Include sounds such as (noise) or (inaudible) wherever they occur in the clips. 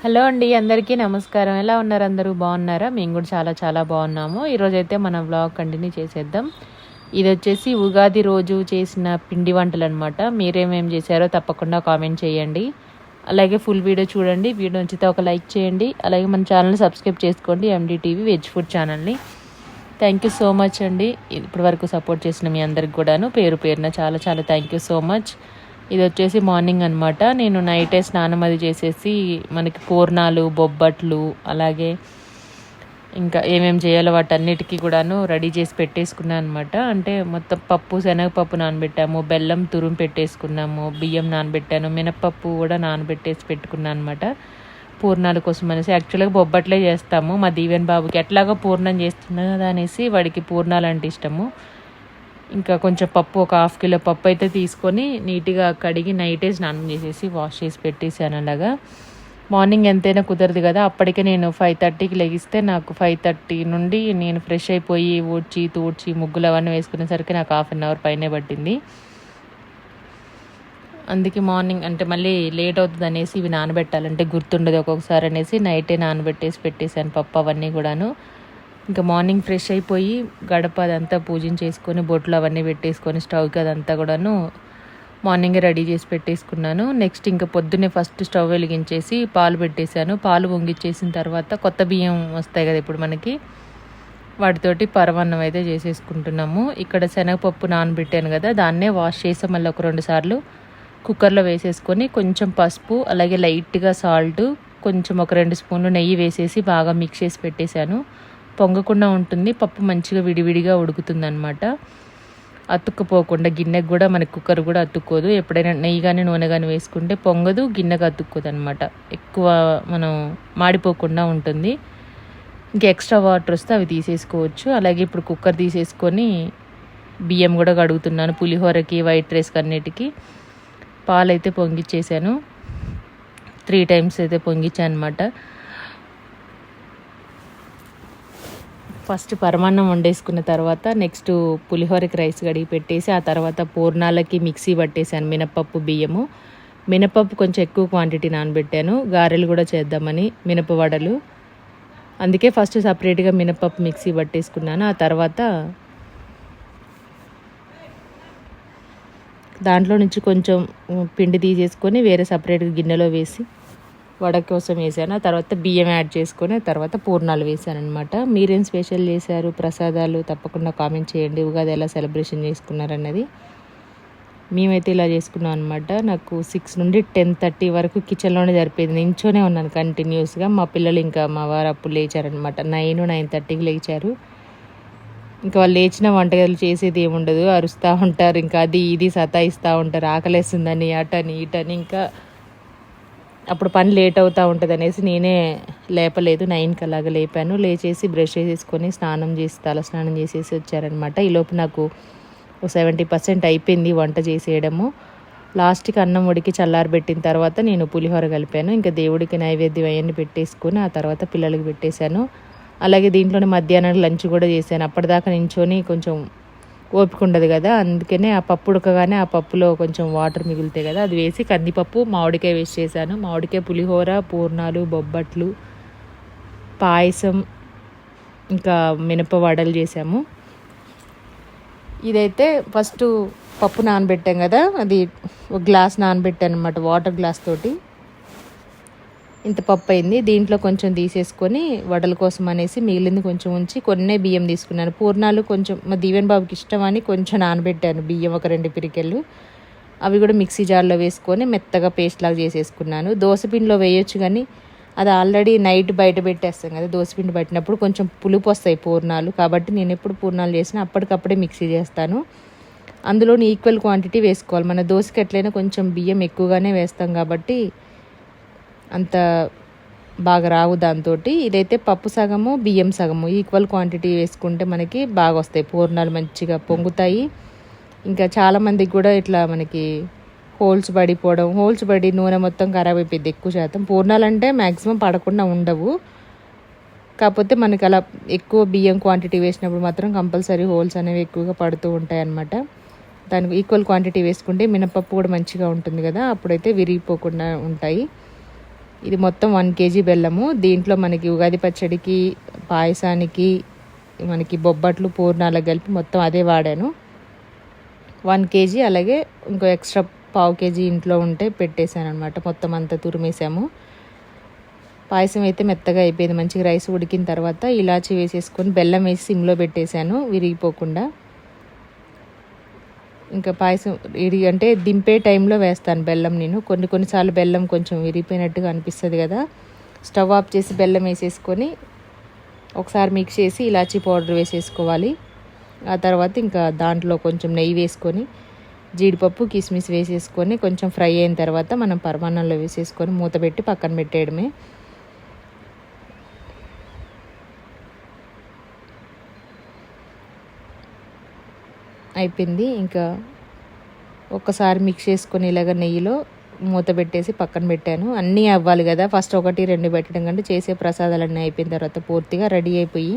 Hello అండి అందరికీ నమస్కారం. ఎలా ఉన్నారు అందరూ? బాగున్నారా? మేము కూడా చాలా చాలా బాగున్నాము. ఈరోజైతే మన వ్లాగ్ కంటిన్యూ చేసేద్దాం. ఇది వచ్చేసి ఉగాది రోజు చేసిన పిండి వంటలు అనమాట మీరేమేం చేశారో తప్పకుండా కామెంట్ చేయండి. అలాగే ఫుల్ వీడియో చూడండి. వీడియో నచ్చితే ఒక లైక్ చేయండి. అలాగే మన ఛానల్ని సబ్స్క్రైబ్ చేసుకోండి. ఎండిటీవీ వెజ్ ఫుడ్ ఛానల్ని థ్యాంక్ యూ సో మచ్ అండి. ఇప్పటి వరకు సపోర్ట్ చేసిన మీ అందరికి కూడాను. పేరు పేరున చాలా చాలా థ్యాంక్ యూ సో మచ్ ఇది వచ్చేసి మార్నింగ్ అనమాట నేను నైటే స్నానం అది చేసేసి మనకి పూర్ణాలు బొబ్బట్లు అలాగే ఇంకా ఏమేమి చేయాలో వాటన్నిటికీ కూడాను రెడీ చేసి పెట్టేసుకున్నాను అనమాట అంటే మొత్తం పప్పు శనగపప్పు నానబెట్టాము బెల్లం తురుం పెట్టేసుకున్నాము బియ్యం నానబెట్టాను మినప్పప్పు కూడా నానబెట్టేసి పెట్టుకున్నాను అనమాట పూర్ణాల కోసం అనేసి యాక్చువల్గా బొబ్బట్లే చేస్తాము. మా దీవెన్ బాబుకి ఎట్లాగో పూర్ణం చేస్తున్నా కదా అనేసి వాడికి పూర్ణాలు అంటే ఇష్టము. ఇంకా కొంచెం పప్పు ఒక హాఫ్ కిలో పప్పు అయితే తీసుకొని నీట్గా కడిగి నైటే స్నానం చేసేసి వాష్ చేసి పెట్టేసాను అలాగా. మార్నింగ్ ఎంతైనా కుదరదు కదా అప్పటికే నేను ఫైవ్ థర్టీకి లెగిస్తే నాకు ఫైవ్ థర్టీ నుండి నేను ఫ్రెష్ అయిపోయి ఊడ్చి తూడ్చి ముగ్గులు అవన్నీ వేసుకునేసరికి నాకు హాఫ్ అన్ అవర్ పైనే పట్టింది. అందుకే మార్నింగ్ అంటే మళ్ళీ లేట్ అవుతుంది అనేసి ఇవి నానబెట్టాలంటే గుర్తుండదు ఒక్కొక్కసారి అనేసి నైటే నానబెట్టేసి పెట్టేశాను పప్పు అవన్నీ కూడాను. ఇంకా మార్నింగ్ ఫ్రెష్ అయిపోయి గడప అదంతా పూజించేసుకొని బొట్లు అవన్నీ పెట్టేసుకొని స్టవ్కి అదంతా కూడాను మార్నింగే రెడీ చేసి పెట్టేసుకున్నాను. నెక్స్ట్ ఇంకా పొద్దున్నే ఫస్ట్ స్టవ్ వెలిగించేసి పాలు పెట్టేశాను. పాలు పొంగిచ్చేసిన తర్వాత కొత్త బియ్యం వస్తాయి కదా ఇప్పుడు మనకి వాటితోటి పరవన్నం అయితే చేసేసుకుంటున్నాము. ఇక్కడ శనగపప్పు నానబెట్టాను కదా దాన్నే వాష్ చేసి మళ్ళీ ఒక రెండు సార్లు కుక్కర్లో వేసేసుకొని కొంచెం పసుపు అలాగే లైట్గా సాల్ట్ కొంచెం ఒక రెండు స్పూన్లు నెయ్యి వేసేసి బాగా మిక్స్ చేసి పెట్టేశాను. పొంగకుండా ఉంటుంది పప్పు మంచిగా విడివిడిగా ఉడుకుతుంది అనమాట అతుక్కుపోకుండా గిన్నెకు కూడా మనకి కుక్కర్ కూడా అతుక్కోదు. ఎప్పుడైనా నెయ్యి కానీ నూనె కానీ వేసుకుంటే పొంగదు గిన్నెకు అతుక్కోదు అనమాట ఎక్కువ మనం మాడిపోకుండా ఉంటుంది. ఇంకా ఎక్స్ట్రా వాటర్ వస్తే అవి తీసేసుకోవచ్చు. అలాగే ఇప్పుడు కుక్కర్ తీసేసుకొని బియ్యం కూడా కడుగుతున్నాను పులిహోరకి వైట్ రైస్కి అన్నిటికీ. పాలు అయితే పొంగిచ్చేసాను. త్రీ టైమ్స్ అయితే పొంగిచ్చాను అనమాట ఫస్ట్ పరమాన్నం వండేసుకున్న తర్వాత నెక్స్ట్ పులిహోరకి రైస్ కడిగి పెట్టేసి ఆ తర్వాత పూర్ణాలకి మిక్సీ పట్టేసాను మినపప్పు బియ్యము. మినపప్పు కొంచెం ఎక్కువ క్వాంటిటీ నానబెట్టాను. గారెలు కూడా చేద్దామని మినప వడలు. అందుకే ఫస్ట్ సపరేట్గా మినపప్పు మిక్సీ పట్టేసుకున్నాను. ఆ తర్వాత దాంట్లో నుంచి కొంచెం పిండి తీసేసుకొని వేరే సపరేట్గా గిన్నెలో వేసి వడ కోసం వేసాను. ఆ తర్వాత బియ్యం యాడ్ చేసుకొని తర్వాత పూర్ణాలు వేసాను అనమాట మీరేం స్పెషల్ చేశారు? ప్రసాదాలు తప్పకుండా కామెంట్ చేయండి. ఉగాది ఎలా సెలబ్రేషన్ చేసుకున్నారన్నది. మేమైతే ఇలా చేసుకున్నాం అనమాట నాకు సిక్స్ నుండి టెన్ థర్టీ వరకు కిచెన్లోనే జరిపేది. నించోనే ఉన్నాను కంటిన్యూస్గా. మా పిల్లలు ఇంకా మా వారు అప్పుడు లేచారనమాట నైన్ నైన్ థర్టీకి లేచారు. ఇంకా వాళ్ళు లేచిన వంటగదులు చేసేది ఏముండదు. అరుస్తూ ఉంటారు. ఇంకా అది ఇది సతాయిస్తూ ఉంటారు. ఆకలేస్తుందని అటని ఇటని. ఇంకా అప్పుడు పని లేట్ అవుతూ ఉంటుంది అనేసి నేనే లేపలేదు. నైన్కి అలాగ లేపాను. లేచేసి బ్రష్ చేసేసుకొని స్నానం చేసి తల స్నానం చేసేసి వచ్చారనమాట. ఈలోపు నాకు సెవెంటీ పర్సెంట్ అయిపోయింది వంట చేసేయడము. లాస్ట్కి అన్నం ఉడికి చల్లారబెట్టిన తర్వాత నేను పులిహోర కలిపాను. ఇంకా దేవుడికి నైవేద్యం అవన్నీ పెట్టేసుకుని ఆ తర్వాత పిల్లలకి పెట్టేశాను. అలాగే దీంట్లోనే మధ్యాహ్నం లంచ్ కూడా చేశాను. అప్పటిదాకా నించొని కొంచెం ఓపిక ఉండదు కదా. అందుకనే ఆ పప్పు ఉడకగానే ఆ పప్పులో కొంచెం వాటర్ మిగులుతాయి కదా. అది వేసి కందిపప్పు మామిడికాయ వేసి చేశాను. మామిడికాయ పులిహోర పూర్ణాలు బొబ్బట్లు పాయసం ఇంకా మినప వడలు చేసాము ఇదైతే ఫస్ట్ పప్పు నానబెట్టాం కదా. అది ఒక గ్లాస్ నానబెట్టాను అనమాట వాటర్ గ్లాస్ తోటి. ఇంత పప్పు అయింది. దీంట్లో కొంచెం తీసేసుకొని వడల కోసం అనేసి మిగిలింది కొంచెం ఉంచి కొన్నే బియ్యం తీసుకున్నాను. పూర్ణాలు కొంచెం మా దీవెన్ బాబుకి ఇష్టం అని కొంచెం నానబెట్టాను బియ్యం ఒక రెండు పిరికెళ్ళు. అవి కూడా మిక్సీ జార్లో వేసుకొని మెత్తగా పేస్ట్ లాగా చేసేసుకున్నాను. దోసపిండిలో వేయొచ్చు కానీ అది ఆల్రెడీ నైట్ బయట పెట్టేస్తాం కదా దోసపిండి పట్టినప్పుడు కొంచెం పులుపు వస్తాయి పూర్ణాలు. కాబట్టి నేను ఎప్పుడు పూర్ణాలు చేసినా అప్పటికప్పుడే మిక్సీ చేస్తాను. అందులోని ఈక్వల్ క్వాంటిటీ వేసుకోవాలి. మన దోశకి ఎట్లయినా కొంచెం బియ్యం ఎక్కువగానే వేస్తాం కాబట్టి అంత బాగా రావు దాంతో ఇదైతే పప్పు సగము బియ్యం సగము. ఈక్వల్ క్వాంటిటీ వేసుకుంటే మనకి బాగా వస్తాయి. పూర్ణాలు మంచిగా పొంగుతాయి. ఇంకా చాలామందికి కూడా ఇట్లా మనకి హోల్స్ పడిపోవడం హోల్స్ పడి నూనె మొత్తం ఖరాబ్ అయిపోయింది ఎక్కువ శాతం. పూర్ణాలు అంటే మ్యాక్సిమం పడకుండా ఉండవు. కాకపోతే మనకి అలా ఎక్కువ బియ్యం క్వాంటిటీ వేసినప్పుడు మాత్రం కంపల్సరీ హోల్స్ అనేవి ఎక్కువగా పడుతూ ఉంటాయి అన్నమాట. దానికి ఈక్వల్ క్వాంటిటీ వేసుకుంటే మినపప్పు కూడా మంచిగా ఉంటుంది కదా. అప్పుడైతే విరిగిపోకుండా ఉంటాయి. ఇది మొత్తం వన్ కేజీ బెల్లము. దీంట్లో మనకి ఉగాది పచ్చడికి పాయసానికి మనకి బొబ్బట్లు పూర్ణాలకు కలిపి మొత్తం అదే వాడాను. వన్ కేజీ అలాగే ఇంకో ఎక్స్ట్రా పావు కేజీ ఇంట్లో ఉంటే పెట్టేశాను అనమాట మొత్తం అంతా తురిమేసాము పాయసం అయితే మెత్తగా అయిపోయింది. మంచిగా రైస్ ఉడికిన తర్వాత ఇలాచి వేసేసుకొని బెల్లం వేసి సిమ్లో పెట్టేశాను. విరిగిపోకుండా. ఇంకా పాయసం ఇది అంటే దింపే టైంలో వేస్తాను బెల్లం నేను. కొన్ని కొన్నిసార్లు బెల్లం కొంచెం విరిగిపోయినట్టుగా అనిపిస్తుంది కదా. స్టవ్ ఆఫ్ చేసి బెల్లం వేసేసుకొని ఒకసారి మిక్స్ చేసి ఇలాచీ పౌడర్ వేసేసుకోవాలి. ఆ తర్వాత ఇంకా దాంట్లో కొంచెం నెయ్యి వేసుకొని జీడిపప్పు కిస్మిస్ వేసేసుకొని కొంచెం ఫ్రై అయిన తర్వాత మనం పరమాన్నంలో వేసేసుకొని మూత పెట్టి పక్కన పెట్టేయడమే. అయిపోయింది. ఇంకా ఒక్కసారి మిక్స్ చేసుకొని ఇలాగ నెయ్యిలో మూత పెట్టేసి పక్కన పెట్టాను. అన్నీ అవ్వాలి కదా. ఫస్ట్ ఒకటి రెండు పెట్టడం కంటే చేసే ప్రసాదాలన్నీ అయిపోయిన తర్వాత పూర్తిగా రెడీ అయిపోయి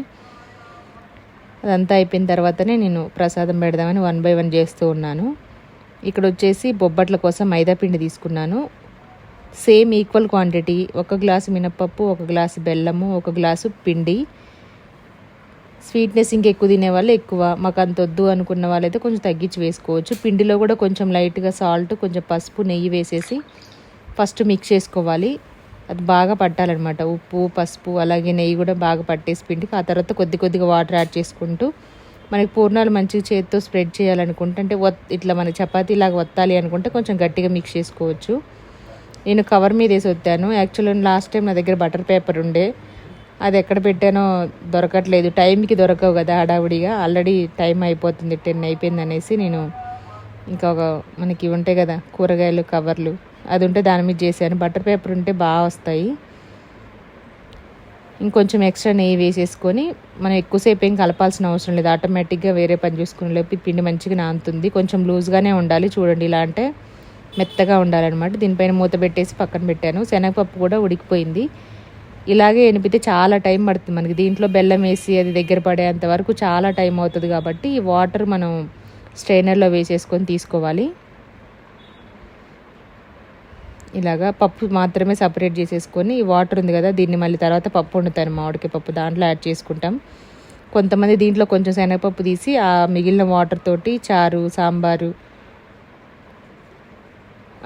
అదంతా అయిపోయిన తర్వాతనే నేను ప్రసాదం పెడదామని వన్ బై వన్ చేస్తూ ఉన్నాను. ఇక్కడ వచ్చేసి బొబ్బట్ల కోసం మైదాపిండి తీసుకున్నాను. Same equal quantity. ఒక గ్లాసు మినప్పప్పు ఒక గ్లాసు బెల్లము ఒక గ్లాసు పిండి స్వీట్నెస్ ఇంకెక్కువ తినే వాళ్ళు ఎక్కువ. మాకు అంత వద్దు అనుకున్న వాళ్ళైతే కొంచెం తగ్గించి వేసుకోవచ్చు. పిండిలో కూడా కొంచెం లైట్గా సాల్ట్ కొంచెం పసుపు నెయ్యి వేసేసి ఫస్ట్ మిక్స్ చేసుకోవాలి. అది బాగా పట్టాలన్నమాట. ఉప్పు పసుపు అలాగే నెయ్యి కూడా బాగా పట్టేసి పిండికి. ఆ తర్వాత కొద్ది కొద్దిగా వాటర్ యాడ్ చేసుకుంటూ మనకి పూర్ణాలు మంచిగా చేతితో స్ప్రెడ్ చేయాలనుకుంటే అంటే ఇట్లా మనకి చపాతీ లాగా వత్తాలి అనుకుంటే కొంచెం గట్టిగా మిక్స్ చేసుకోవచ్చు. నేను కవర్ మీద వేసి వత్తాను. యాక్చువల్లీ లాస్ట్ టైం నా దగ్గర బటర్ పేపర్ ఉండే. అది ఎక్కడ పెట్టానో దొరకట్లేదు. టైంకి దొరకవు కదా హడావుడిగా. ఆల్రెడీ టైం అయిపోతుంది టెన్ అయిపోయింది అనేసి నేను ఇంకా ఒక మనకి ఉంటాయి కదా కూరగాయలు కవర్లు అది ఉంటే దాని మీద చేశాను. బటర్ పేపర్ ఉంటే బాగా వస్తాయి. ఇంకొంచెం ఎక్స్ట్రా నెయ్యి వేసేసుకొని మనం ఎక్కువసేపు ఏం కలపాల్సిన అవసరం లేదు. ఆటోమేటిక్గా వేరే పని చూసుకునే లోపు పిండి మంచిగా నానుతుంది. కొంచెం లూజ్గానే ఉండాలి చూడండి. ఇలా అంటే మెత్తగా ఉండాలన్నమాట. దీనిపైన మూత పెట్టేసి పక్కన పెట్టాను. శనగపప్పు కూడా ఉడికిపోయింది. ఇలాగే ఎనిపితే చాలా టైం పడుతుంది మనకి. దీంట్లో బెల్లం వేసి అది దగ్గర పడేంత వరకు చాలా టైం అవుతుంది కాబట్టి ఈ వాటర్ మనం స్ట్రైనర్లో వేసేసుకొని తీసుకోవాలి. ఇలాగా పప్పు మాత్రమే సపరేట్ చేసేసుకొని ఈ వాటర్ ఉంది కదా దీన్ని మళ్ళీ తర్వాత పప్పు వండుతాను. మామిడికాయ పప్పు దాంట్లో యాడ్ చేసుకుంటాం. కొంతమంది దీంట్లో కొంచెం శనగపప్పు తీసి ఆ మిగిలిన వాటర్ తోటి చారు సాంబారు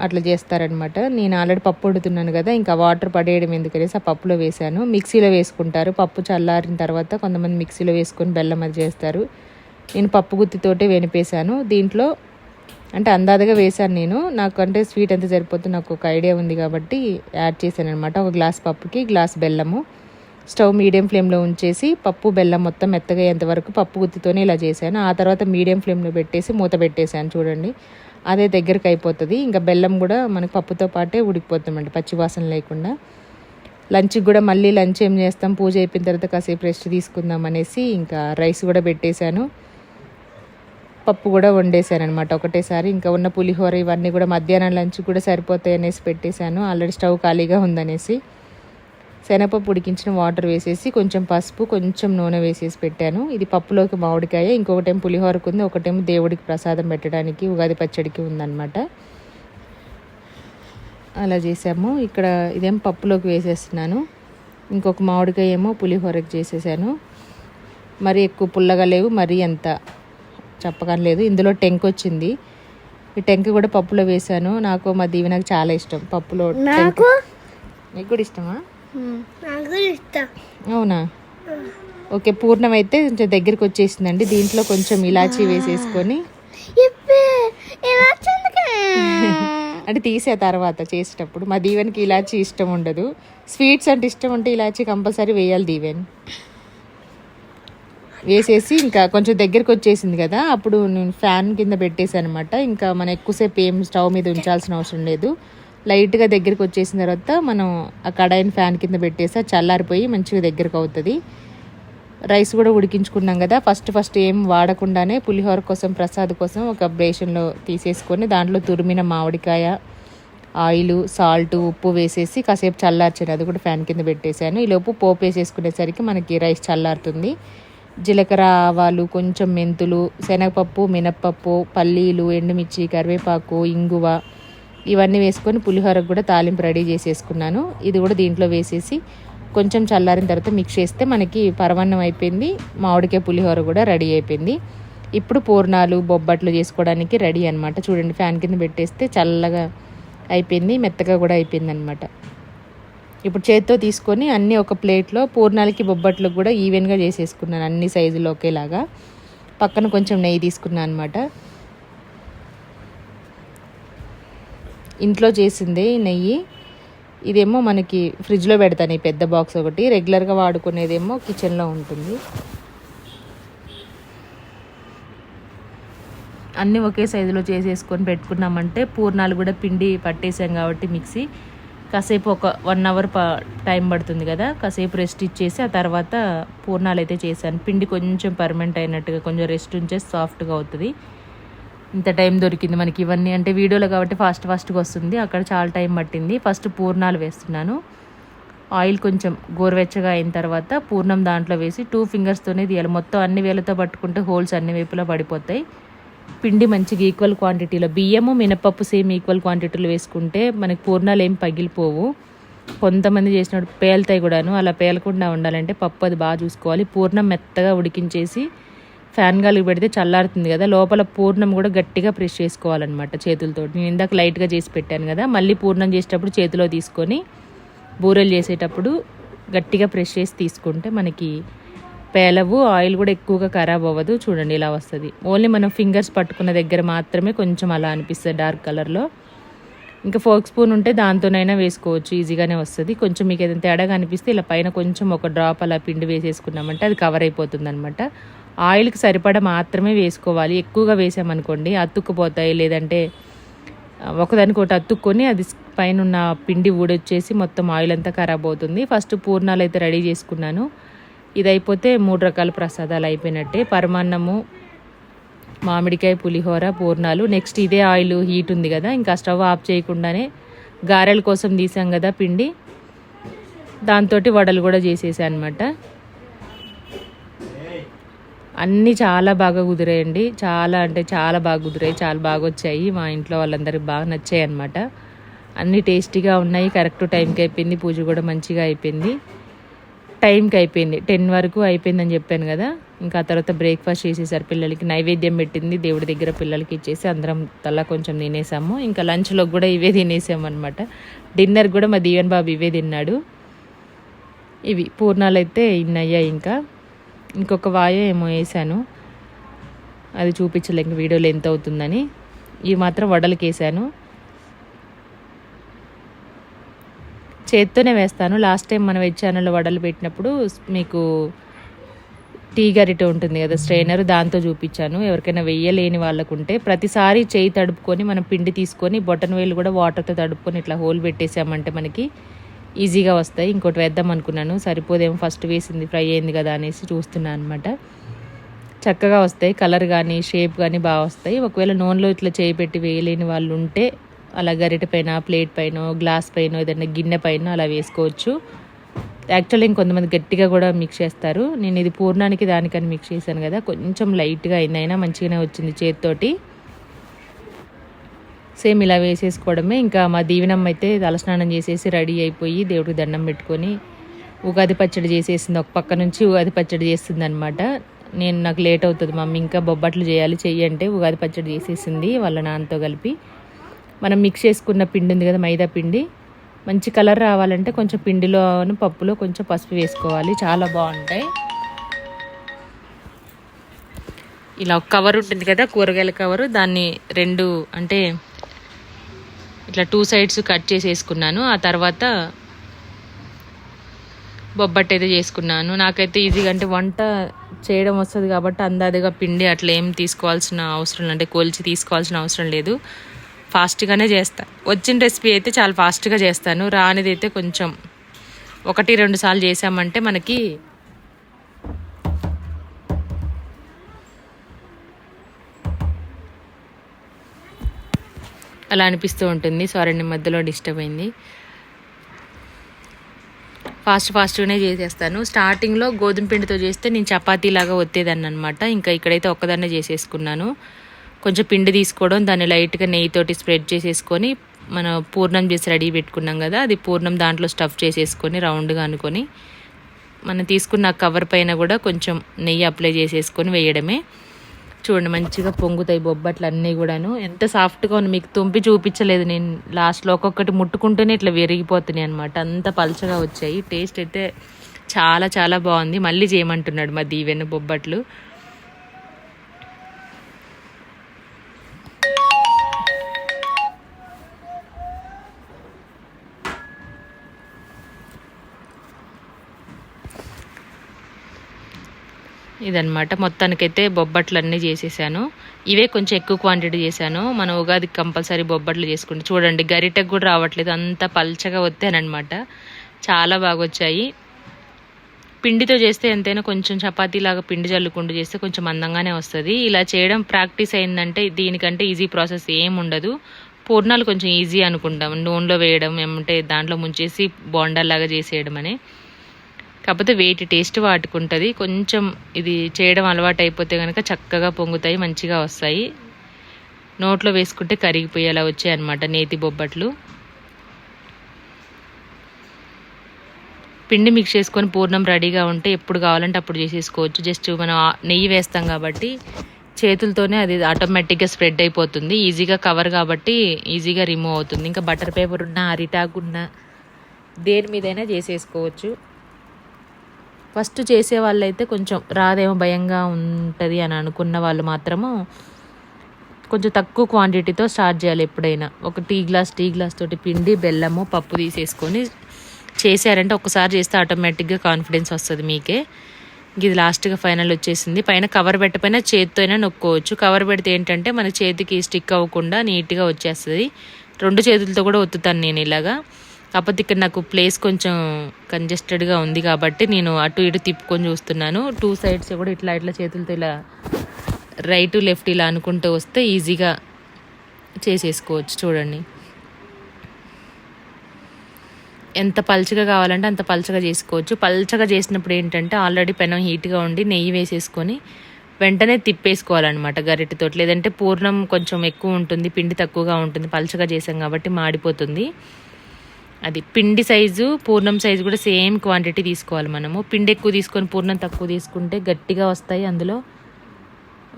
అట్లా చేస్తారనమాట నేను ఆల్రెడీ పప్పు వండుతున్నాను కదా ఇంకా వాటర్ పడేయడం ఎందుకనేసి ఆ పప్పులో వేశాను. మిక్సీలో వేసుకుంటారు. పప్పు చల్లారిన తర్వాత కొంతమంది మిక్సీలో వేసుకొని బెల్లం అది చేస్తారు. నేను పప్పు గుత్తితోటే వెనిపేశాను. దీంట్లో అంటే అందాదగా వేశాను నేను. నాకు అంటే స్వీట్ ఎంత సరిపోతుంది నాకు ఒక ఐడియా ఉంది కాబట్టి యాడ్ చేశాను అనమాట ఒక గ్లాస్ పప్పుకి గ్లాస్ బెల్లము. స్టవ్ మీడియం ఫ్లేమ్లో ఉంచేసి పప్పు బెల్లం మొత్తం మెత్తగా అయ్యేంతవరకు పప్పు గుత్తితోనే ఇలా చేశాను. ఆ తర్వాత మీడియం ఫ్లేమ్లో పెట్టేసి మూత పెట్టేశాను. చూడండి. అదే దగ్గరికి అయిపోతుంది. ఇంకా బెల్లం కూడా మనకు పప్పుతో పాటే ఉడికిపోతుందండి పచ్చివాసన లేకుండా. లంచ్కి కూడా మళ్ళీ లంచ్ ఏం చేస్తాం? పూజ అయిపోయిన తర్వాత కాసేపు రెస్ట్ తీసుకుందాం అనేసి ఇంకా రైస్ కూడా పెట్టేశాను. పప్పు కూడా వండేసాను అనమాట ఒకటేసారి. ఇంకా ఉన్న పులిహోర ఇవన్నీ కూడా మధ్యాహ్నం లంచ్ కూడా సరిపోతాయి అనేసి పెట్టేశాను. ఆల్రెడీ స్టవ్ ఖాళీగా ఉందనేసి. శనగపప్పు ఉడికించిన వాటర్ వేసేసి కొంచెం పసుపు కొంచెం నూనె వేసేసి పెట్టాను. ఇది పప్పులోకి మామిడికాయ ఇంకొకటేమో పులిహోరకు ఉంది. ఒకటేమో దేవుడికి ప్రసాదం పెట్టడానికి ఉగాది పచ్చడికి ఉందన్నమాట. అలా చేసాము ఇక్కడ ఇదేం పప్పులోకి వేసేస్తున్నాను. ఇంకొక మామిడికాయ ఏమో పులిహోరకి చేసేసాను. మరి ఎక్కువ పుల్లగా లేవు మరీ అంత చెప్పకం లేదు. ఇందులో టెంక్ వచ్చింది. ఈ టెంక్ కూడా పప్పులో వేసాను నాకు మా దీవెనకు చాలా ఇష్టం పప్పులో టెంక్. నీకు కూడా ఇష్టమా? అవునా? ఓకే పూర్ణం అయితే కొంచెం దగ్గరికి వచ్చేసిందండి దీంట్లో కొంచెం ఇలాచీ వేసేసుకొని. (laughs) అంటే తీసే తర్వాత చేసేటప్పుడు. మా దీవెనకి ఇలాచీ ఇష్టం ఉండదు. స్వీట్స్ అంటే ఇష్టం ఉంటే ఇలాచీ కంపల్సరీ వేయాలి దీవెన్. వేసేసి ఇంకా కొంచెం దగ్గరికి వచ్చేసింది కదా అప్పుడు నేను ఫ్యాన్ కింద పెట్టేసాను అనమాట ఇంకా మనం ఎక్కువసేపు ఏం స్టవ్ మీద ఉంచాల్సిన అవసరం లేదు. లైట్గా దగ్గరికి వచ్చేసిన తర్వాత మనం ఆ కడాయిని ఫ్యాన్ కింద పెట్టేసి చల్లారిపోయి మంచిగా దగ్గరకు అవుతుంది. రైస్ కూడా ఉడికించుకున్నాం కదా ఫస్ట్ ఫస్ట్ ఏం వాడకుండానే పులిహోర కోసం ప్రసాద్ కోసం ఒక బేషన్లో తీసేసుకొని దాంట్లో తురిమిన మామిడికాయ ఆయిల్ సాల్ట్ ఉప్పు వేసేసి కాసేపు చల్లార్చాను. అది కూడా ఫ్యాన్ కింద పెట్టేశాను. ఈలోపు పోపు వేసేసుకునేసరికి మనకి రైస్ చల్లారుతుంది. జీలకర్ర ఆవాలు కొంచెం మెంతులు శనగపప్పు మినప్పప్పు పల్లీలు ఎండుమిర్చి కరివేపాకు ఇంగువ ఇవన్నీ వేసుకొని పులిహోరకు కూడా తాలింపు రెడీ చేసేసుకున్నాను. ఇది కూడా దీంట్లో వేసేసి కొంచెం చల్లారిన తర్వాత మిక్స్ చేస్తే మనకి పరమాన్నం అయిపోయింది. మామిడికాయ పులిహోర కూడా రెడీ అయిపోయింది. ఇప్పుడు పూర్ణాలు బొబ్బట్లు చేసుకోవడానికి రెడీ అనమాట చూడండి ఫ్యాన్ కింద పెట్టేస్తే చల్లగా అయిపోయింది మెత్తగా కూడా అయిపోయింది అనమాట ఇప్పుడు చేత్తో తీసుకొని అన్నీ ఒక ప్లేట్లో పూర్ణాలకి బొబ్బట్లకు కూడా ఈవెన్గా చేసేసుకున్నాను అన్ని సైజులు ఒకేలాగా. పక్కన కొంచెం నెయ్యి తీసుకున్నాను అనమాట ఇంట్లో చేసింది నెయ్యి. ఇదేమో మనకి ఫ్రిడ్జ్లో పెడతాను ఈ పెద్ద బాక్స్ ఒకటి. రెగ్యులర్గా వాడుకునేదేమో కిచెన్లో ఉంటుంది. అన్నీ ఒకే సైజులో చేసేసుకొని పెట్టుకున్నామంటే పూర్ణాలు కూడా పిండి పట్టేసాం కాబట్టి మిక్సీ. కాసేపు ఒక వన్ అవర్ ప టైం పడుతుంది కదా. కాసేపు రెస్ట్ ఇచ్చేసి ఆ తర్వాత పూర్ణాలు అయితే చేశాను. పిండి కొంచెం పర్మనెంట్ అయినట్టుగా కొంచెం రెస్ట్ ఉంచేసి సాఫ్ట్గా అవుతుంది. ఇంత టైం దొరికింది మనకి ఇవన్నీ. అంటే వీడియోలో కాబట్టి ఫాస్ట్ ఫాస్ట్గా వస్తుంది. అక్కడ చాలా టైం పట్టింది. ఫస్ట్ పూర్ణాలు వేస్తున్నాను. ఆయిల్ కొంచెం గోరువెచ్చగా అయిన తర్వాత పూర్ణం దాంట్లో వేసి టూ ఫింగర్స్తోనే తీయాలి. మొత్తం అన్ని వేలతో పట్టుకుంటే హోల్స్ అన్ని వైపులా పడిపోతాయి. పిండి మంచిగా ఈక్వల్ క్వాంటిటీలో బియ్యము మినపప్పు సేమ్ ఈక్వల్ క్వాంటిటీలో వేసుకుంటే మనకి పూర్ణాలు ఏం పగిలిపోవు. కొంతమంది చేసినప్పుడు పేలుతాయి కూడాను. అలా పేలకుండా ఉండాలంటే పప్పు అది బాగా చూసుకోవాలి. పూర్ణం మెత్తగా ఉడికించేసి ఫ్యాన్ గాలికి పెడితే చల్లారుతుంది కదా లోపల పూర్ణం కూడా గట్టిగా ప్రెస్ చేసుకోవాలన్నమాట చేతులతో నేను ఇందాక లైట్గా చేసి పెట్టాను కదా మళ్ళీ పూర్ణం చేసేటప్పుడు చేతిలో తీసుకొని బూరెలు చేసేటప్పుడు గట్టిగా ప్రెస్ చేసి తీసుకుంటే మనకి పేలవు ఆయిల్ కూడా ఎక్కువగా ఖరాబ్ అవ్వదు. చూడండి ఇలా వస్తుంది. ఓన్లీ మనం ఫింగర్స్ పట్టుకున్న దగ్గర మాత్రమే కొంచెం అలా అనిపిస్తుంది డార్క్ కలర్లో. ఇంకా ఫోక్ స్పూన్ ఉంటే దాంతోనైనా వేసుకోవచ్చు ఈజీగానే వస్తుంది. కొంచెం మీకు ఏదైనా తేడాగా అనిపిస్తే ఇలా పైన కొంచెం ఒక డ్రాప్ అలా పిండి వేసేసుకున్నామంటే అది కవర్ అయిపోతుంది అనమాట ఆయిల్కి సరిపడ మాత్రమే వేసుకోవాలి. ఎక్కువగా వేసామనుకోండి అతుక్కుపోతాయి. లేదంటే ఒకదానికొకటి ఒకదానికి ఒకటి అతుక్కొని అది పైన ఉన్న పిండి ఊడొచ్చేసి మొత్తం ఆయిల్ అంతా ఖరాబ్ అవుతుంది. ఫస్ట్ పూర్ణాలు అయితే రెడీ చేసుకున్నాను. ఇది అయిపోతే మూడు రకాల ప్రసాదాలు అయిపోయినట్టే. పరమాన్నము మామిడికాయ పులిహోర పూర్ణాలు. నెక్స్ట్ ఇదే ఆయిల్ హీట్ ఉంది కదా ఇంకా స్టవ్ ఆఫ్ చేయకుండానే గారెల కోసం తీసాం కదా పిండి. దాంతో వడలు కూడా చేసేసాను అనమాట అన్నీ చాలా బాగా కుదిరాయండి. చాలా అంటే చాలా బాగా కుదిరాయి. చాలా బాగా వచ్చాయి. మా ఇంట్లో వాళ్ళందరికి బాగా నచ్చాయి అనమాట అన్నీ టేస్టీగా ఉన్నాయి. కరెక్ట్ టైంకి అయిపోయింది. పూజ కూడా మంచిగా అయిపోయింది. టైంకి అయిపోయింది. టెన్ వరకు అయిపోయిందని చెప్పాను కదా. ఇంకా ఆ తర్వాత బ్రేక్ఫాస్ట్ చేసేసారు పిల్లలకి. నైవేద్యం పెట్టింది. దేవుడి దగ్గర పిల్లలకి ఇచ్చేసి అందరం తల కొంచెం తినేసాము. ఇంకా లంచ్లో కూడా ఇవే తినేసాము అనమాట డిన్నర్ కూడా మా దీవెన్ బాబు ఇవే తిన్నాడు. ఇవి పూర్ణాలు అయితే ఇన్ని ఇంకా. ఇంకొక వాయో ఏమో వేసాను అది చూపించలేక వీడియోలో ఎంత అవుతుందని. ఇవి మాత్రం వడలకి వేసాను చేత్తోనే వేస్తాను. లాస్ట్ టైం మనం వెజ్ ఛానల్లో వడలు పెట్టినప్పుడు మీకు టీ గరిట ఉంటుంది కదా స్ట్రైనర్ దాంతో చూపించాను. ఎవరికైనా వెయ్యలేని వాళ్ళకు ఉంటే ప్రతిసారి చేయి తడుపుకొని మనం పిండి తీసుకొని బొటన్ వేలు కూడా వాటర్తో తడుపుకొని ఇట్లా హోల్ పెట్టేసామంటే మనకి ఈజీగా వస్తాయి. ఇంకోటి వేద్దాం అనుకున్నాను. సరిపోదేమో ఫస్ట్ వేసింది ఫ్రై అయింది కదా అనేసి చూస్తున్నాను అనమాట చక్కగా వస్తాయి. కలర్ కానీ షేప్ కానీ బాగా వస్తాయి. ఒకవేళ నూనెలో ఇట్లా చేయి పెట్టి వేయలేని వాళ్ళు ఉంటే అలా గరిట పైన ప్లేట్ పైన గ్లాస్ పైన ఏదైనా గిన్నె పైన అలా వేసుకోవచ్చు. యాక్చువల్లీ ఇంకొంతమంది గట్టిగా కూడా మిక్స్ చేస్తారు. నేను ఇది పూర్ణానికి దానికని మిక్స్ చేశాను కదా. కొంచెం లైట్గా అయింది అయినా మంచిగానే వచ్చింది చేతితోటి. సేమ్ ఇలా వేసేసుకోవడమే. ఇంకా మా దీవెనమ్మ అయితే తలస్నానం చేసేసి రెడీ అయిపోయి దేవుడికి దండం పెట్టుకొని ఉగాది పచ్చడి చేసేసింది. ఒక పక్క నుంచి ఉగాది పచ్చడి చేస్తుంది అనమాట నేను నాకు లేట్ అవుతుంది మమ్మీ ఇంకా బొబ్బట్లు చేయాలి చెయ్యి అంటే ఉగాది పచ్చడి చేసేసింది వాళ్ళ నాన్నతో కలిపి. మనం మిక్స్ చేసుకున్న పిండి ఉంది కదా మైదా పిండి. మంచి కలర్ రావాలంటే కొంచెం పిండిలోను పప్పులో కొంచెం పసుపు వేసుకోవాలి. చాలా బాగుంటాయి. ఇలా ఒక కవర్ ఉంటుంది కదా కూరగాయల కవరు. దాన్ని రెండు అంటే ఇట్లా టూ సైడ్స్ కట్ చేసి వేసుకున్నాను ఆ తర్వాత బొబ్బట్టు అయితే చేసుకున్నాను. నాకైతే ఈజీగా అంటే వంట చేయడం వస్తుంది కాబట్టి అందాదిగా పిండి అట్లా ఏం తీసుకోవాల్సిన అవసరం అంటే కొలిచి తీసుకోవాల్సిన అవసరం లేదు. ఫాస్ట్గానే చేస్తాను వచ్చిన రెసిపీ అయితే చాలా ఫాస్ట్గా చేస్తాను. రానిది అయితే కొంచెం ఒకటి రెండు సార్లు చేసామంటే మనకి అలా అనిపిస్తూ ఉంటుంది. సారీ అండి మధ్యలో డిస్టర్బ్ అయింది. ఫాస్ట్ ఫాస్ట్గానే చేసేస్తాను. స్టార్టింగ్లో గోధుమ పిండితో చేస్తే నేను చపాతీ లాగా ఒత్తేదాన్ని అనమాట ఇంకా ఇక్కడైతే ఒక్కదాన్నే చేసేసుకున్నాను. కొంచెం పిండి తీసుకోవడం దాన్ని లైట్గా నెయ్యితోటి స్ప్రెడ్ చేసేసుకొని మనం పూర్ణం చేసి రెడీ పెట్టుకున్నాం కదా అది పూర్ణం దాంట్లో స్టఫ్ చేసేసుకొని రౌండ్గా అనుకొని మనం తీసుకున్న కవర్ పైన కూడా కొంచెం నెయ్యి అప్లై చేసేసుకొని వేయడమే. చూడండి మంచిగా పొంగుతాయి బొబ్బట్లు అన్నీ కూడాను. ఎంత సాఫ్ట్గా ఉంది మీకు తుంపి చూపించలేదు నేను. లాస్ట్లో ఒక్కొక్కటి ముట్టుకుంటూనే ఇట్లా విరిగిపోతున్నాయి అనమాట అంత పలచగా వచ్చాయి. టేస్ట్ అయితే చాలా చాలా బాగుంది. మళ్ళీ చేయమంటున్నాడు మా దీవెన బొబ్బట్లు. ఇదనమాట మొత్తానికైతే బొబ్బట్లు అన్నీ చేసేసాను. ఇవే కొంచెం ఎక్కువ క్వాంటిటీ చేశాను. మన ఉగాదికి కంపల్సరీ బొబ్బట్లు చేసుకుంటే. చూడండి గరిటకు కూడా రావట్లేదు. అంత పల్చగా వస్తానమాట చాలా బాగా వచ్చాయి పిండితో చేస్తే ఎంతైనా కొంచెం చపాతీలాగా పిండి జల్లుకుంటూ చేస్తే కొంచెం అందంగానే వస్తుంది. ఇలా చేయడం ప్రాక్టీస్ అయిందంటే దీనికంటే ఈజీ ప్రాసెస్ ఏం ఉండదు. పూర్ణాలు కొంచెం ఈజీ అనుకుంటాం. నూనెలో వేయడం ఏమంటే దాంట్లో ముంచేసి బోండాలాగా చేసేయడం అనే కాకపోతే వేటి టేస్ట్ వాటుకుంటుంది కొంచెం ఇది చేయడం అలవాటు అయిపోతే కనుక చక్కగా పొంగుతాయి మంచిగా వస్తాయి. నోట్లో వేసుకుంటే కరిగిపోయేలా వచ్చాయి అనమాట నేతి బొబ్బట్లు. పిండి మిక్స్ చేసుకొని పూర్ణం రెడీగా ఉంటే ఎప్పుడు కావాలంటే అప్పుడు చేసేసుకోవచ్చు. జస్ట్ మనం నెయ్యి వేస్తాం కాబట్టి చేతులతోనే అది ఆటోమేటిక్గా స్ప్రెడ్ అయిపోతుంది. ఈజీగా కవర్ కాబట్టి ఈజీగా రిమూవ్ అవుతుంది. ఇంకా బటర్ పేపర్ ఉన్నా అరిటాకు ఉన్నా దేని మీదైనా చేసేసుకోవచ్చు. ఫస్ట్ చేసే వాళ్ళైతే కొంచెం రాదేమో భయంగా ఉంటుంది అని అనుకున్న వాళ్ళు మాత్రము కొంచెం తక్కువ క్వాంటిటీతో స్టార్ట్ చేయాలి ఎప్పుడైనా. ఒక టీ గ్లాస్ టీ గ్లాస్ తోటి పిండి బెల్లము పప్పు తీసేసుకొని చేశారంటే ఒకసారి చేస్తే ఆటోమేటిక్గా కాన్ఫిడెన్స్ వస్తుంది మీకే. ఇది లాస్ట్గా ఫైనల్ వచ్చేసింది. పైన కవర్ పెట్టకపోయినా చేతితో అయినా నొక్కోవచ్చు. కవర్ పెడితే ఏంటంటే మన చేతికి స్టిక్ అవ్వకుండా నీట్గా వచ్చేస్తుంది. రెండు చేతులతో కూడా ఒత్తుతాను నేను ఇలాగా. కాకపోతే ఇక్కడ నాకు ప్లేస్ కొంచెం కంజెస్టెడ్గా ఉంది కాబట్టి నేను అటు ఇటు తిప్పుకొని చూస్తున్నాను. టూ సైడ్స్ కూడా ఇట్లా ఇట్లా చేతులతో ఇలా రైట్ లెఫ్ట్ ఇలా అనుకుంటూ వస్తే ఈజీగా చేసేసుకోవచ్చు చూడండి. ఎంత పల్చగా కావాలంటే అంత పల్చగా చేసుకోవచ్చు. పల్చగా చేసినప్పుడు ఏంటంటే ఆల్రెడీ పెనం హీట్గా ఉండి నెయ్యి వేసేసుకొని వెంటనే తిప్పేసుకోవాలన్నమాట గరిటెతో లేదంటే పూర్ణం కొంచెం ఎక్కువ ఉంటుంది పిండి తక్కువగా ఉంటుంది పల్చగా చేసాం కాబట్టి మాడిపోతుంది. అది పిండి సైజు పూర్ణం సైజు కూడా సేమ్ క్వాంటిటీ తీసుకోవాలి మనము. పిండి ఎక్కువ తీసుకొని పూర్ణం తక్కువ తీసుకుంటే గట్టిగా వస్తాయి అందులో.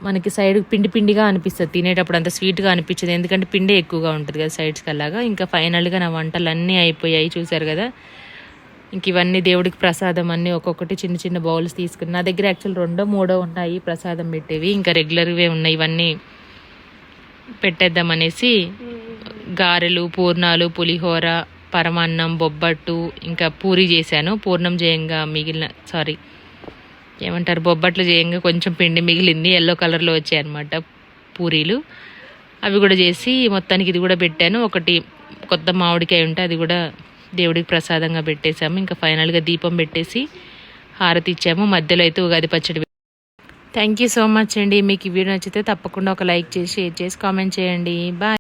మనకి సైడ్ పిండి పిండిగా అనిపిస్తుంది తినేటప్పుడు అంత స్వీట్గా అనిపించదు ఎందుకంటే పిండి ఎక్కువగా ఉంటుంది కదా సైడ్స్కి అలాగా ఇంకా ఫైనల్గా నా వంటలు అన్నీ అయిపోయాయి చూసారు కదా. ఇంక ఇవన్నీ దేవుడికి ప్రసాదం అన్నీ ఒక్కొక్కటి చిన్న చిన్న బౌల్స్ తీసుకుని నా దగ్గర యాక్చువల్ రెండో మూడో ఉన్నాయి ప్రసాదం పెట్టేవి. ఇంకా రెగ్యులర్వే ఉన్నాయి ఇవన్నీ పెట్టేద్దాం అనేసి గారెలు పూర్ణాలు పులిహోర పరమాన్నం బొబ్బట్టు ఇంకా పూరి చేశాను. పూర్ణం చేయంగా మిగిలిన సారీ ఏమంటారు? బొబ్బట్లు చేయంగా కొంచెం పిండి మిగిలింది. ఎల్లో కలర్లో వచ్చాయి అనమాట పూరీలు. అవి కూడా చేసి మొత్తానికి ఇది కూడా పెట్టాను. ఒకటి కొత్త మామిడికాయ ఉంటే అది కూడా దేవుడికి ప్రసాదంగా పెట్టేశాము. ఇంకా ఫైనల్గా దీపం పెట్టేసి హారతి ఇచ్చాము. మధ్యలో అయితే ఉగాది పచ్చడి థ్యాంక్ యూ సో మచ్ అండి. మీకు ఈ వీడియో నచ్చితే తప్పకుండా ఒక లైక్ చేసి షేర్ చేసి కామెంట్ చేయండి. బాయ్